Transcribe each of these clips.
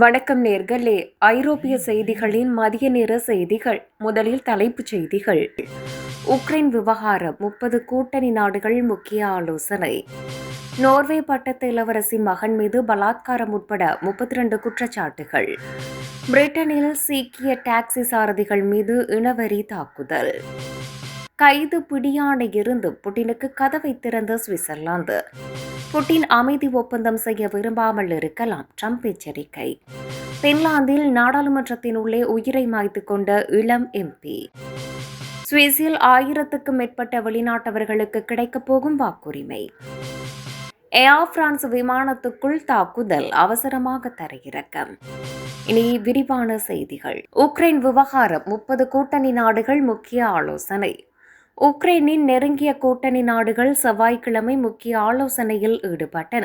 வணக்கம் நேர்களே. ஐரோப்பிய செய்திகளின் மதிய நேர செய்திகள். முதலில் தலைப்புச் செய்திகள். உக்ரைன் விவகாரம். முப்பது கூட்டணி நாடுகள் முக்கிய ஆலோசனை. நோர்வே பட்டத்து இளவரசி மகன் மீது பலாத்காரம் உட்பட முப்பத்தி ரெண்டு குற்றச்சாட்டுகள். பிரிட்டனில் சீக்கிய டாக்ஸி சாரதிகள் மீது இனவெறி தாக்குதல். கைது பிடியான இருந்து புட்டினுக்கு கதவை திறந்த சுவிட்சர்லாந்து. புட்டின் அமைதி ஒப்பந்தம் செய்ய விரும்பாமல் இருக்கலாம். ட்ரம்ப் எச்சரிக்கை. பின்லாந்தில் நாடாளுமன்றத்தின் உள்ளே உயிரை மாய்த்து கொண்ட இளம் எம்பி சுவிஸில் ஆயிரத்துக்கும் மேற்பட்ட வெளிநாட்டவர்களுக்கு கிடைக்கப் போகும் வாக்குரிமை. ஏர் பிரான்ஸ் விமானத்துக்குள் தாக்குதல் அவசரமாக தரையிறக்கம். இனி விரிவான செய்திகள். உக்ரைன் விவகாரம் முப்பது கூட்டணி நாடுகள் முக்கிய ஆலோசனை. உக்ரைனின் நெருங்கிய கூட்டணி நாடுகள் செவ்வாய்க்கிழமை முக்கிய ஆலோசனையில் ஈடுபட்டன.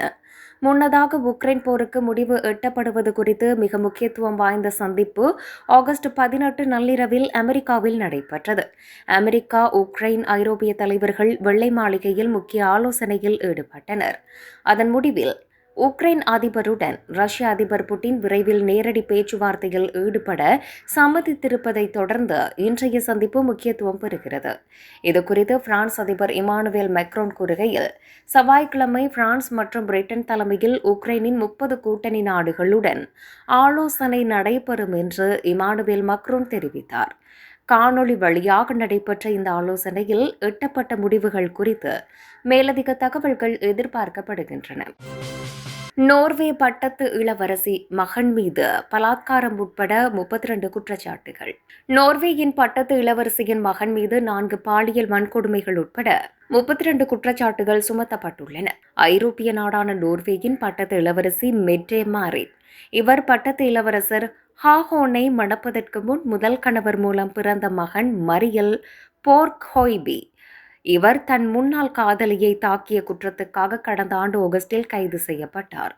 முன்னதாக உக்ரைன் போருக்கு முடிவு எட்டப்படுவது குறித்து மிக முக்கியத்துவம் வாய்ந்த சந்திப்பு ஆகஸ்ட் பதினெட்டு நள்ளிரவில் அமெரிக்காவில் நடைபெற்றது. அமெரிக்கா உக்ரைன் ஐரோப்பிய தலைவர்கள் வெள்ளை மாளிகையில் முக்கிய ஆலோசனையில் ஈடுபட்டனர். அதன் முடிவில் உக்ரைன் அதிபருடன் ரஷ்ய அதிபர் புட்டின் விரைவில் நேரடி பேச்சுவார்த்தையில் ஈடுபட சம்மதித்திருப்பதை தொடர்ந்து இன்றைய சந்திப்பு முக்கியத்துவம் பெறுகிறது. இதுகுறித்து பிரான்ஸ் அதிபர் இமானுவேல் மெக்ரோன் கூறுகையில் செவ்வாய்க்கிழமை பிரான்ஸ் மற்றும் பிரிட்டன் தலைமையில் உக்ரைனின் முப்பது கூட்டணி நாடுகளுடன் ஆலோசனை நடைபெறும் என்று இமானுவேல் மக்ரோன் தெரிவித்தார். காணொளி வழியாக நடைபெற்ற இந்த ஆலோசனையில் எட்டப்பட்ட முடிவுகள் குறித்து மேலதிக தகவல்கள் எதிர்பார்க்கப்படுகின்றன. நோர்வே பட்டத்து இளவரசி மகன் மீது பலாத்காரம் உட்பட முப்பத்தி ரெண்டு குற்றச்சாட்டுகள். நோர்வேயின் பட்டத்து இளவரசியின் மகன் மீது நான்கு பாலியல் வன்கொடுமைகள் உட்பட முப்பத்தி ரெண்டு குற்றச்சாட்டுகள் சுமத்தப்பட்டுள்ளன. ஐரோப்பிய நாடான நோர்வேயின் பட்டத்து இளவரசி மெட்ரே மாரின். இவர் பட்டத்து இளவரசர் ஹாஹோனை மணப்பதற்கு முன் முதல் கணவர் மூலம் பிறந்த மகன் மரியல் போர்க் ஹோய்பி இவர் தன் முன்னாள் காதலியை தாக்கிய குற்றத்துக்காக கடந்த ஆண்டு ஆகஸ்டில் கைது செய்யப்பட்டார்.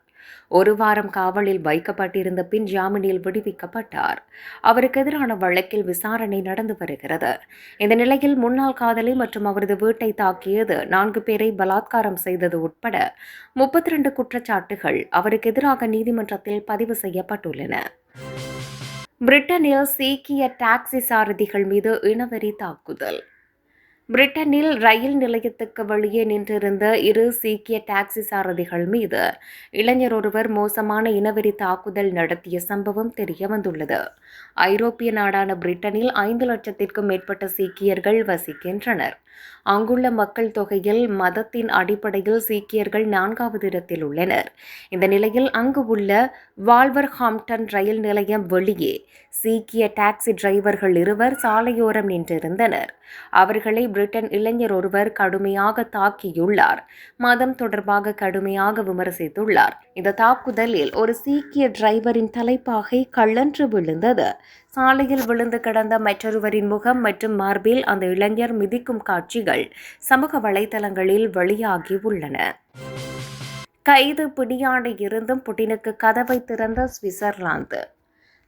ஒரு வாரம் காவலில் வைக்கப்பட்டிருந்த பின் ஜாமீனில் விடுவிக்கப்பட்டார். அவருக்கு எதிரான வழக்கில் விசாரணை நடந்து வருகிறது. இந்த நிலையில் முன்னாள் காதலி மற்றும் அவரது வீட்டை தாக்கியது நான்கு பேரை பலாத்காரம் செய்தது உட்பட முப்பத்தி ரெண்டு குற்றச்சாட்டுகள் அவருக்கு எதிராக நீதிமன்றத்தில் பதிவு செய்யப்பட்டுள்ளன. பிரிட்டனில் சீக்கிய டாக்ஸி சாரதிகள் மீது இனவெறி தாக்குதல். பிரிட்டனில் ரயில் நிலையத்துக்கு வெளியே நின்றிருந்த இரு சீக்கிய டாக்ஸி சாரதிகள் மீது இளைஞர் ஒருவர் மோசமான இனவெறி தாக்குதல் நடத்திய சம்பவம் தெரிய வந்துள்ளது. ஐரோப்பிய நாடான பிரிட்டனில் ஐந்து லட்சத்திற்கும் மேற்பட்ட சீக்கியர்கள் வசிக்கின்றனர். அங்குள்ள மக்கள் தொகையில் மதத்தின் அடிப்படையில் சீக்கியர்கள் நான்காவது இடத்தில் உள்ளனர். இந்த நிலையில் அங்கு உள்ள வால்வர்ஹாம்டன் ரயில் நிலையம் வெளியே சீக்கிய டாக்ஸி டிரைவர்கள் இருவர் சாலையோரம் நின்றிருந்தனர். அவர்களை பிரிட்டன் இளைஞர் ஒருவர் கடுமையாக தாக்கியுள்ளார். மதம் தொடர்பாக கடுமையாக விமர்சித்துள்ளார். இந்த தாக்குதலில் ஒரு சீக்கிய டிரைவரின் தலைப்பாகை கள்ளன்று விழுந்தது. சாலையில் விழுந்து கிடந்த மற்றொருவரின் முகம் மற்றும் மார்பில் அந்த இளைஞர் மிதிக்கும் காட்சிகள் சமூக வலைதளங்களில் வெளியாகி உள்ளன. கைது பிடியாண்டு இருந்தும் புட்டினுக்கு கதவை திறந்த சுவிட்சர்லாந்து.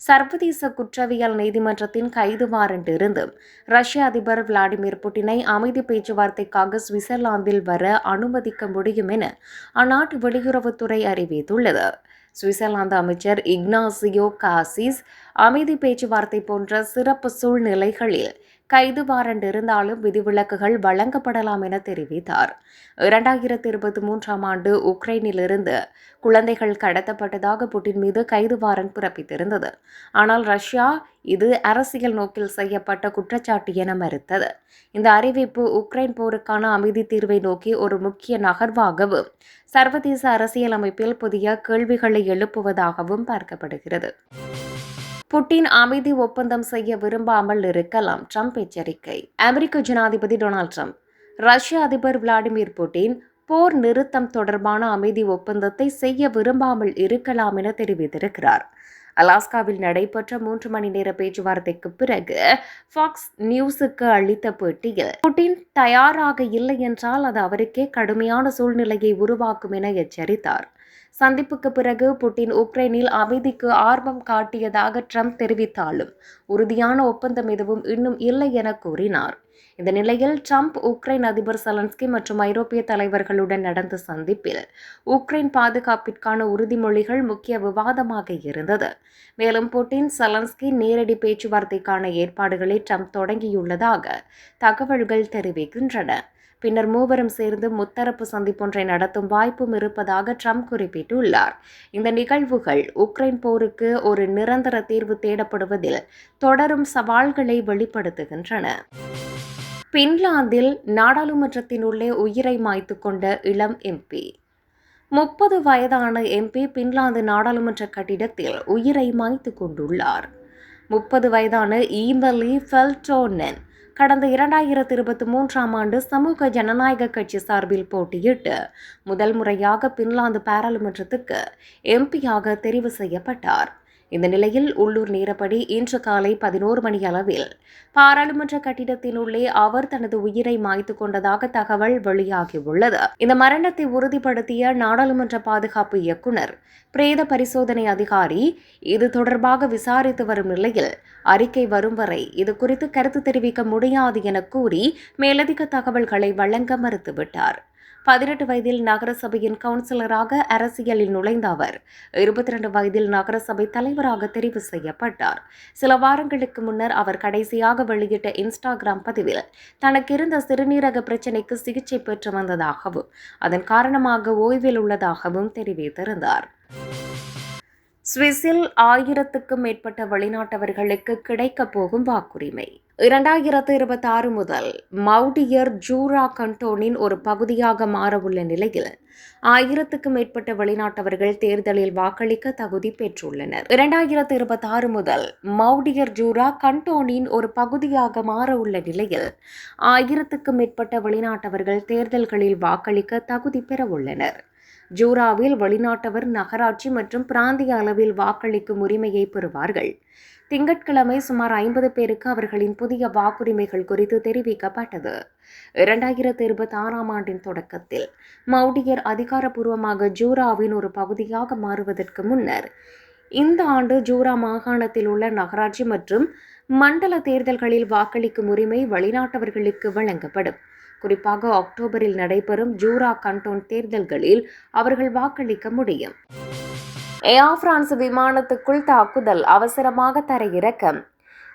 சர்வதேச குற்றவியல் நீதிமன்றத்தின் கைது வாரண்ட் இருந்தும் ரஷ்ய அதிபர் விளாடிமிர் புட்டினை அமைதி பேச்சுவார்த்தைக்காக சுவிட்சர்லாந்தில் வர அனுமதிக்க முடியும் என அந்நாட்டு வெளியுறவுத்துறை அறிவித்துள்ளது. சுவிட்சர்லாந்து அமைச்சர் இக்னாசியோ காசிஸ் அமைதி பேச்சுவார்த்தை போன்ற சிறப்பு சூழ்நிலைகளில் கைது வாரண்ட் இருந்தாலும் விதிவிலக்குகள் வழங்கப்படலாம் என தெரிவித்தார். இரண்டாயிரத்தி இருபத்தி மூன்றாம் ஆண்டு உக்ரைனிலிருந்து குழந்தைகள் கடத்தப்பட்டதாக புட்டின் மீது கைது வாரண்ட் பிறப்பித்திருந்தது. ஆனால் ரஷ்யா இது அரசியல் நோக்கில் செய்யப்பட்ட குற்றச்சாட்டு என மறுத்தது. இந்த அறிவிப்பு உக்ரைன் போருக்கான அமைதி தீர்வை நோக்கி ஒரு முக்கிய நகர்வாகவும் சர்வதேச அரசியலமைப்பில் புதிய கேள்விகளை எழுப்புவதாகவும் பார்க்கப்படுகிறது. புட்டின் அமைதி ஒப்பந்தம் செய்ய விரும்பாமல் இருக்கலாம். ட்ரம்ப் எச்சரிக்கை. அமெரிக்க ஜனாதிபதி டொனால்ட் ட்ரம்ப். ரஷ்ய அதிபர் விளாடிமிர் புட்டின் போர் நிறுத்தம் தொடர்பான அமைதி ஒப்பந்தத்தை செய்ய விரும்பாமல் இருக்கலாம் என தெரிவித்திருக்கிறார். அலாஸ்காவில் நடைபெற்ற மூன்று மணி நேர பேச்சுவார்த்தைக்கு பிறகு ஃபாக்ஸ் நியூஸுக்கு அளித்த பேட்டியில் புட்டின் தயாராக இல்லை என்றால் அது அவருக்கே கடுமையான சூழ்நிலையை உருவாக்கும் என எச்சரித்தார். சந்திப்புக்கு பிறகு புட்டின் உக்ரைனில் அமைதிக்கு ஆர்வம் காட்டியதாக ட்ரம்ப் தெரிவித்தாலும் உறுதியான ஒப்பந்தம் எதுவும் இன்னும் இல்லை என கூறினார். இந்த நிலையில் ட்ரம்ப் உக்ரைன் அதிபர் செலன்ஸ்கி மற்றும் ஐரோப்பிய தலைவர்களுடன் நடந்த சந்திப்பில் உக்ரைன் பாதுகாப்பிற்கான உறுதிமொழிகள் முக்கிய விவாதமாக இருந்தது. மேலும் புட்டின் செலன்ஸ்கி நேரடி பேச்சுவார்த்தைக்கான ஏற்பாடுகளை ட்ரம்ப் தொடங்கியுள்ளதாக தகவல்கள் தெரிவிக்கின்றன. பின்னர் மூவரும் சேர்ந்து முத்தரப்பு சந்திப்பொன்றை நடத்தும் வாய்ப்பும் இருப்பதாக ட்ரம்ப் குறிப்பிட்டுள்ளார். இந்த நிகழ்வுகள் உக்ரைன் போருக்கு ஒரு நிரந்தர தீர்வு தேடப்படுவதில் தொடரும் சவால்களை வெளிப்படுத்துகின்றன. பின்லாந்தில் நாடாளுமன்றத்தின் உள்ளே உயிரை மாய்த்து கொண்ட இளம் எம்பி முப்பது வயதான எம்பி பின்லாந்து நாடாளுமன்ற கட்டிடத்தில் உயிரை மாய்த்து கொண்டுள்ளார். முப்பது வயதான ஈமலி ஃபெல்டோனன் கடந்த இரண்டாயிரத்தி இருபத்தி மூன்றாம் ஆண்டு சமூக ஜனநாயக கட்சி சார்பில் போட்டியிட்டு முதல் முறையாக பின்லாந்து பாராளுமன்றத்துக்கு எம்பியாக தெரிவு செய்யப்பட்டார். இந்த நிலையில் உள்ளூர் நேரப்படி இன்று காலை பதினோரு மணி அளவில் பாராளுமன்ற கட்டிடத்தினுள்ளே அவர் தனது உயிரை மாய்த்து கொண்டதாக தகவல் வெளியாகியுள்ளது. இந்த மரணத்தை உறுதிப்படுத்திய நாடாளுமன்ற பாதுகாப்பு இயக்குனர் பிரேத பரிசோதனை அதிகாரி இது தொடர்பாக விசாரித்து வரும் நிலையில் அறிக்கை வரும் வரை இது குறித்து கருத்து தெரிவிக்க முடியாது என கூறி மேலதிக தகவல்களை வழங்க மறுத்துவிட்டார். பதினெட்டு வயதில் நகரசபையின் கவுன்சிலராக அரசியலில் நுழைந்த அவர் இருபத்தி ரெண்டு வயதில் நகரசபை தலைவராக தெரிவு செய்யப்பட்டார். சில வாரங்களுக்கு முன்னர் அவர் கடைசியாக வெளியிட்ட இன்ஸ்டாகிராம் பதிவில் தனக்கு இருந்த சிறுநீரக பிரச்சினைக்கு சிகிச்சை பெற்று வந்ததாகவும் அதன் காரணமாக ஓய்வில் உள்ளதாகவும் தெரிவித்திருந்தார். சுவிஸில் ஆயிரத்துக்கும் மேற்பட்ட வெளிநாட்டவர்களுக்கு கிடைக்கப் போகும் வாக்குரிமை. இரண்டாயிரத்து இருபத்தி ஆறு முதல் மவுடியர் ஜூரா கண்டோனின் ஒரு பகுதியாக மாறவுள்ள நிலையில் ஆயிரத்துக்கும் மேற்பட்ட வெளிநாட்டவர்கள் தேர்தலில் வாக்களிக்க தகுதி பெற்றுள்ளனர். இரண்டாயிரத்து இருபத்தி ஆறு முதல் மவுடியர் ஜூரா கண்டோனின் ஒரு பகுதியாக மாறவுள்ள நிலையில் ஆயிரத்துக்கும் மேற்பட்ட வெளிநாட்டவர்கள் தேர்தல்களில் வாக்களிக்க தகுதி பெற உள்ளனர் ஜூராவில் வெளிநாட்டவர் நகராட்சி மற்றும் பிராந்திய அளவில் வாக்களிக்கும் உரிமையை பெறுவார்கள். திங்கட்கிழமை சுமார் ஐம்பது பேருக்கு அவர்களின் புதிய வாக்குரிமைகள் குறித்து தெரிவிக்கப்பட்டது. இரண்டாயிரத்தி இருபத்தி ஆறாம் ஆண்டின் தொடக்கத்தில் மவுடியர் அதிகாரப்பூர்வமாக ஜூராவின் ஒரு பகுதியாக மாறுவதற்கு முன்னர் இந்த ஆண்டு ஜூரா மாகாணத்தில் உள்ள நகராட்சி மற்றும் மண்டல தேர்தல்களில் வாக்களிக்கும் உரிமை வெளிநாட்டவர்களுக்கு வழங்கப்படும். குறிப்பாக அக்டோபரில் நடைபெறும் ஜூரா கண்டோன் தேர்தல்களில் அவர்கள் வாக்களிக்க முடியும். ஏர் பிரான்ஸ் விமானத்துக்குள் தாக்குதல் அவசரமாக தரையிறக்கம்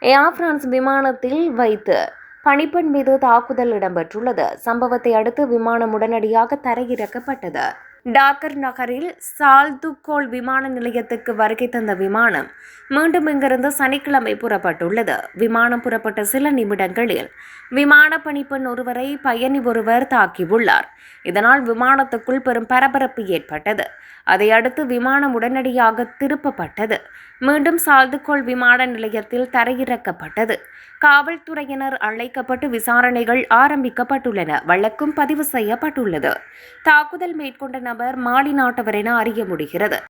ஏர் பிரான்ஸ் விமானத்தில் வைத்து பணிப்பெண் மீது தாக்குதல் இடம்பெற்றுள்ளது. சம்பவத்தை அடுத்து விமானம் உடனடியாக தரையிறக்கப்பட்டது. டாக்கர் நகரில் சால்துக்கோல் விமான நிலையத்துக்கு வருகை தந்த விமானம் மீண்டும் இங்கிருந்து சனிக்கிழமை புறப்பட்டுள்ளது. விமானம் புறப்பட்ட சில நிமிடங்களில் விமான பணிப்பெண் ஒருவரை பயணி ஒருவர் தாக்கியுள்ளார். இதனால் விமானத்துக்குள் பெரும் பரபரப்பு ஏற்பட்டது. அதையடுத்து விமானம் உடனடியாக திருப்பப்பட்டது. மீண்டும் சால்துக்கோல் விமான நிலையத்தில் தரையிறக்கப்பட்டது. காவல்துறையினர் அழைக்கப்பட்டு விசாரணைகள் ஆரம்பிக்கப்பட்டுள்ளன. வழக்கும் பதிவு செய்யப்பட்டுள்ளது. தாக்குதல் மேற்கொண்ட நபர் மாலி நாட்டவர் என அறிய முடிகிறது.